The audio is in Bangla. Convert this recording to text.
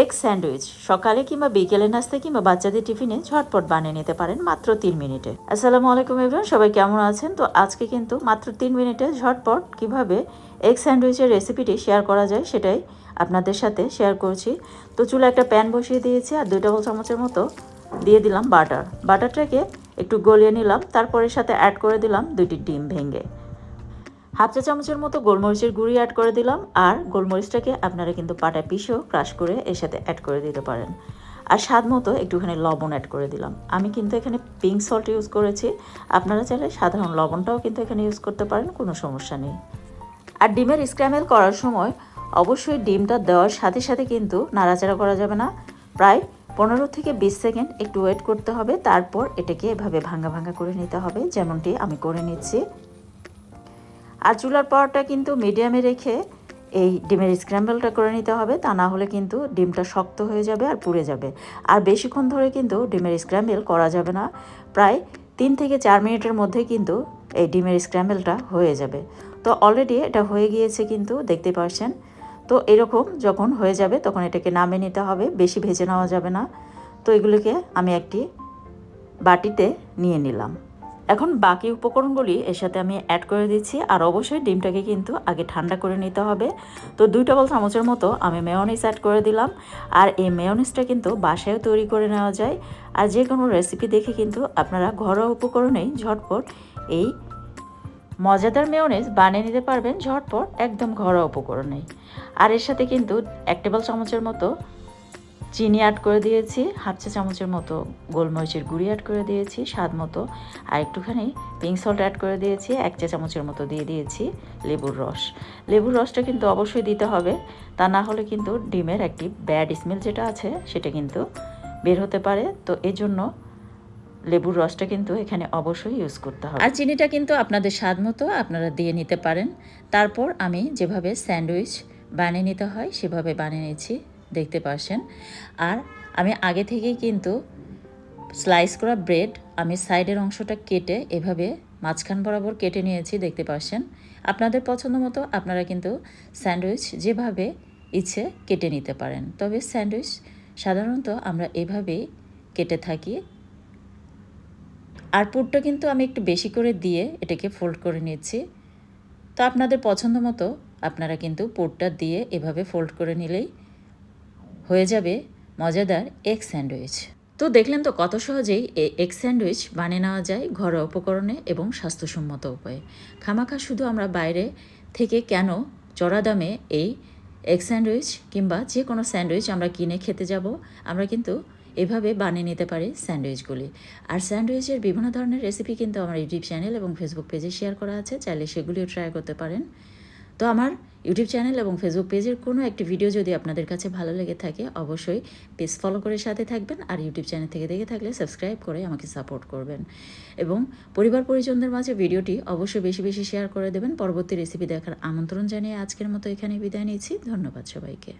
Egg sandwich. সকালে কিংবা বিকেলে নাস্তা কিংবা বাচ্চাদের টিফিনে ঝটপট বানিয়ে নিতে পারেন মাত্র তিন মিনিটে। আসসালামু আলাইকুম এভরিওয়ান, সবাই কেমন আছেন? তো আজকে কিন্তু মাত্র তিন মিনিটে ঝটপট কীভাবে এগ স্যান্ডউইচের রেসিপিটি শেয়ার করা যায় সেটাই আপনাদের সাথে শেয়ার করছি। তো চুলা একটা প্যান বসিয়ে দিয়েছি আর দুই টেবিল চামচের মতো দিয়ে দিলাম বাটার। বাটারটাকে একটু গলিয়ে নিলাম তারপরে সাথে অ্যাড করে দিলাম দুইটি ডিম ভেঙে। হাফ চা চামচের মতো গোলমরিচের গুঁড়ি অ্যাড করে দিলাম আর গোলমরিচটাকে আপনারা কিন্তু পাটা পিষেও ক্রাশ করে এর সাথে অ্যাড করে দিতে পারেন। আর স্বাদ মতো একটুখানি লবণ অ্যাড করে দিলাম। আমি কিন্তু এখানে পিঙ্ক সল্ট ইউজ করেছি। আপনারা চাইলে সাধারণ লবণটাও কিন্তু এখানে ইউজ করতে পারেন, কোনো সমস্যা নেই। আর ডিমের স্ক্র্যামেল করার সময় অবশ্যই ডিমটা দেওয়ার সাথে সাথে কিন্তু নাড়াচাড়া করা যাবে না। প্রায় পনেরো থেকে বিশ সেকেন্ড একটু ওয়েট করতে হবে। তারপর এটাকে এভাবে ভাঙা ভাঙ্গা করে নিতে হবে। যেমনটি আমি করে নিচ্ছি। আর চুলার পাওয়ারটা কিন্তু মিডিয়ামে রেখে এই ডিমের স্ক্র্যাম্বলটা করে নিতে হবে। তা না হলে কিন্তু ডিমটা শক্ত হয়ে যাবে আর পুড়ে যাবে। আর বেশিক্ষণ ধরে কিন্তু ডিমের স্ক্র্যাম্বল করা যাবে না। প্রায় তিন থেকে চার মিনিটের মধ্যে কিন্তু এই ডিমের স্ক্র্যাম্বলটা হয়ে যাবে। তো অলরেডি এটা হয়ে গিয়েছে কিন্তু, দেখতে পাচ্ছেন তো এরকম যখন হয়ে যাবে তখন এটাকে নামে নিতে হবে, বেশি ভেজে নেওয়া যাবে না। তো এগুলোকে আমি একটি বাটিতে নিয়ে নিলাম। এখন বাকি উপকরণগুলি এর সাথে আমি অ্যাড করে দিচ্ছি, আর অবশ্যই ডিমটাকে কিন্তু আগে ঠান্ডা করে নিতে হবে। তো দুই টেবিল চামচের মতো আমি মেয়নিস অ্যাড করে দিলাম, আর এই মেয়নিসটা কিন্তু বাসায়ও তৈরি করে নেওয়া যায়। আর যে কোনো রেসিপি দেখে কিন্তু আপনারা ঘরোয়া উপকরণেই ঝটপট এই মজাদার মেয়নিস বানিয়ে নিতে পারবেন ঝটপট একদম ঘরোয়া উপকরণেই। আর এর সাথে কিন্তু এক টেবিল চামচের মতো চিনি অ্যাড করে দিয়েছি, হাফ চা চামচের মতো গোলমরিচের গুঁড়ি অ্যাড করে দিয়েছি, স্বাদ মতো। আর একটুখানি পিঙ্ক সল্ট অ্যাড করে দিয়েছি, এক চা চামচের মতো দিয়ে দিয়েছি লেবুর রস। লেবুর রসটা কিন্তু অবশ্যই দিতে হবে, তা না হলে কিন্তু ডিমের একটি ব্যাড স্মেল যেটা আছে, সেটা কিন্তু বের হতে পারে। তো এই জন্য লেবুর রসটা কিন্তু এখানে অবশ্যই ইউজ করতে হবে। আর চিনিটা কিন্তু আপনাদের স্বাদ মতো আপনারা দিয়ে নিতে পারেন। তারপর আমি যেভাবে স্যান্ডউইচ বানিয়ে নিতে হয়, সেভাবে বানিয়ে নিয়েছি। দেখতে পাচ্ছেন আর আমি আগে থেকেই কিন্তু স্লাইস করা ব্রেড আমি সাইডের অংশটা কেটে এভাবে মাঝখান বরাবর কেটে নিয়েছি, দেখতে পাচ্ছেন আপনাদের পছন্দ মতো আপনারা কিন্তু স্যান্ডউইচ যেভাবে ইচ্ছে কেটে নিতে পারেন। তবে স্যান্ডউইচ সাধারণত আমরা এভাবেই কেটে থাকি। আর পুরটা কিন্তু আমি একটু বেশি করে দিয়ে এটাকে ফোল্ড করে নিচ্ছি। তো আপনাদের পছন্দ মতো আপনারা কিন্তু পুরটা দিয়ে এভাবে ফোল্ড করে নিলেই হয়ে যাবে মজাদার এগ স্যান্ডউইচ। তো দেখলেন তো কত সহজেই এই এগ স্যান্ডউইচ বানিয়ে নেওয়া যায় ঘরোয়া উপকরণে এবং স্বাস্থ্যসম্মত উপায়ে। খামাখা শুধু আমরা বাইরে থেকে কেন চড়া দামে এই এগ স্যান্ডউইচ কিংবা যে কোনো স্যান্ডউইচ আমরা কিনে খেতে যাব, আমরা কিন্তু এভাবে বানিয়ে নিতে পারি স্যান্ডউইচগুলি। আর স্যান্ডউইচের বিভিন্ন ধরনের রেসিপি কিন্তু আমার ইউটিউব চ্যানেল এবং ফেসবুক পেজে শেয়ার করা আছে, চাইলে সেগুলিও ট্রাই করতে পারেন। তো আমার ইউটিউব চ্যানেল এবং ফেসবুক পেজের কোনো একটি ভিডিও যদি আপনাদের কাছে ভালো লেগে থাকে, অবশ্যই পেজ ফলো করে সাথে থাকবেন আর ইউটিউব চ্যানেল থেকে দেখে থাকলে সাবস্ক্রাইব করে আমাকে সাপোর্ট করবেন। এবং পরিবার পরিজনদের মাঝে ভিডিওটি অবশ্যই বেশি বেশি শেয়ার করে দেবেন। পরবর্তী রেসিপি দেখার আমন্ত্রণ জানিয়ে আজকের মতো এখানে বিদায় নিয়েছি ধন্যবাদ সবাইকে।